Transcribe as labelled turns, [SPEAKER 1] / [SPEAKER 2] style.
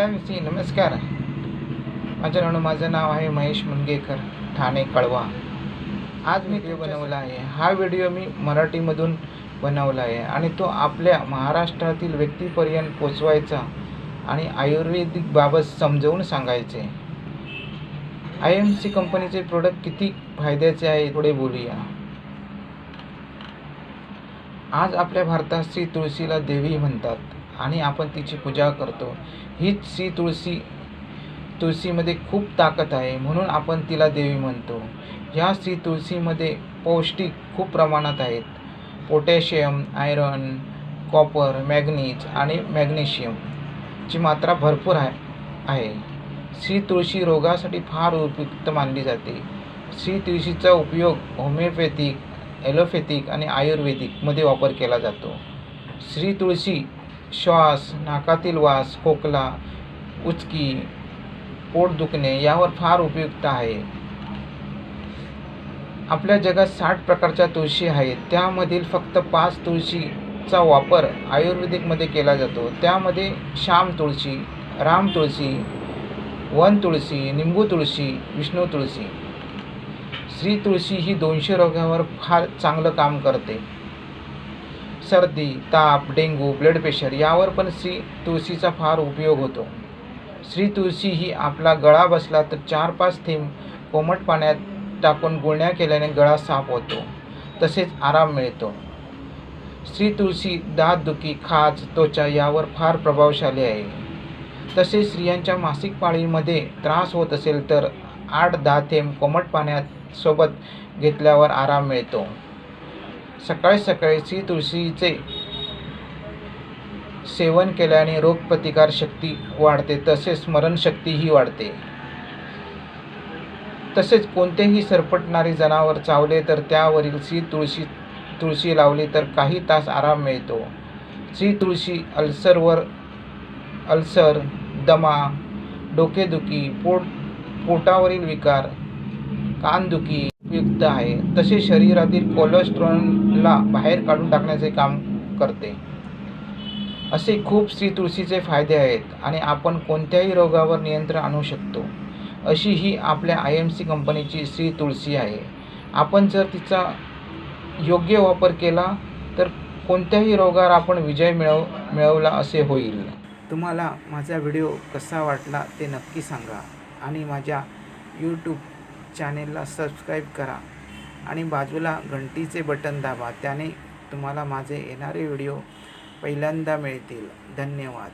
[SPEAKER 1] नमस्ते नमस्कार. माझं नाव माझं नाव आहे महेश मुनगेकर ठाणे कळवा. आज मी व्हिडिओ बनवला आहे. हा व्हिडिओ मी मराठीमधून बनवला आहे आणि तो आपल्या महाराष्ट्रातील व्यक्तीपर्यंत पोचवायचा आणि आयुर्वेदिक बाबत समजावून सांगायचे. आय एम सी कंपनीचे प्रोडक्ट किती फायद्याचे आहे थोडे बोलूया. आज आपल्या भारतात श्री तुळशीला देवी म्हणतात. आणि आपण तिची पूजा करतो. हीच श्री तुळशी तुळशीमध्ये खूप ताकद आहे म्हणून आपण तिला देवी म्हणतो. ह्या श्री तुळशीमध्ये पौष्टिक खूप प्रमाणात आहेत. पोटॅशियम आयरन कॉपर मॅग्नीज आणि मॅग्नेशियमची मात्रा भरपूर आहे. आहे. श्री तुळशी रोगासाठी फार उपयुक्त मानली जाते. श्री तुळशीचा उपयोग होमिओपॅथिक ॲलोपॅथिक आणि आयुर्वेदिकमध्ये वापर केला जातो. श्री तुळशी श्वास नाकातील वास खोकला उचकी पोट दुखणे यावर फार उपयुक्त आहे. आपल्या जगात साठ प्रकारच्या तुळशी आहेत. त्यामधील फक्त पाच तुळशीचा वापर आयुर्वेदिकमध्ये केला जातो. त्यामध्ये श्याम तुळशी राम तुळशी वन तुळशी निंबू तुळशी विष्णू तुळशी. श्री तुळशी ही दोनशे रोगावर फार चांगलं काम करते. सर्दी ताप डेंगू ब्लड प्रेशर यावर पण श्री तुळशीचा फार उपयोग होतो. श्री तुळशी ही आपला गळा बसला तर चार पाच थेंब कोमट पाण्यात टाकून गुळण्या केल्याने गळा साफ होतो. तसेच आराम मिळतो. श्री तुळशी दातदुखी खाज त्वचा यावर फार प्रभावशाली आहे. तसेच स्त्रियांच्या मासिक पाळीमध्ये त्रास होत असेल तर आठ दहा थेंब कोमट पाण्यात सोबत घेतल्यावर आराम मिळतो. सकाळी सकाळी श्री तुळशीचे सेवन केल्याने रोगप्रतिकार शक्ती वाढते तसेच स्मरणशक्तीही वाढते. तसेच कोणतेही सरपटणारे जनावर चावले तर त्यावरील श्री तुळशी तुळशी लावली तर काही तास आराम मिळतो. श्री तुळशी अल्सरवर अल्सर दमा डोकेदुखी पोट पोटावरील विकार कानदुखी उपयुक्त आहे. तसे शरीरातील कोलेस्ट्रॉलला बाहेर काढून टाकण्याचे काम करते. असे खूप श्री तुळशीचे फायदे आहेत आणि आपण कोणत्याही रोगावर नियंत्रण आणू शकतो. अशी ही आपल्या आय एम सी कंपनीची श्री तुळशी आहे. आपण जर तिचा योग्य वापर केला तर कोणत्याही रोगावर आपण विजय मिळव मिळवला असे होईल. तुम्हाला माझा व्हिडिओ कसा वाटला ते नक्की सांगा आणि माझ्या यूट्यूब चॅनेलला सबस्क्राईब करा आणि बाजूला घंटीचे बटन दाबा त्याने तुम्हाला माझे येणारे व्हिडिओ पहिल्यांदा मिळतील. धन्यवाद.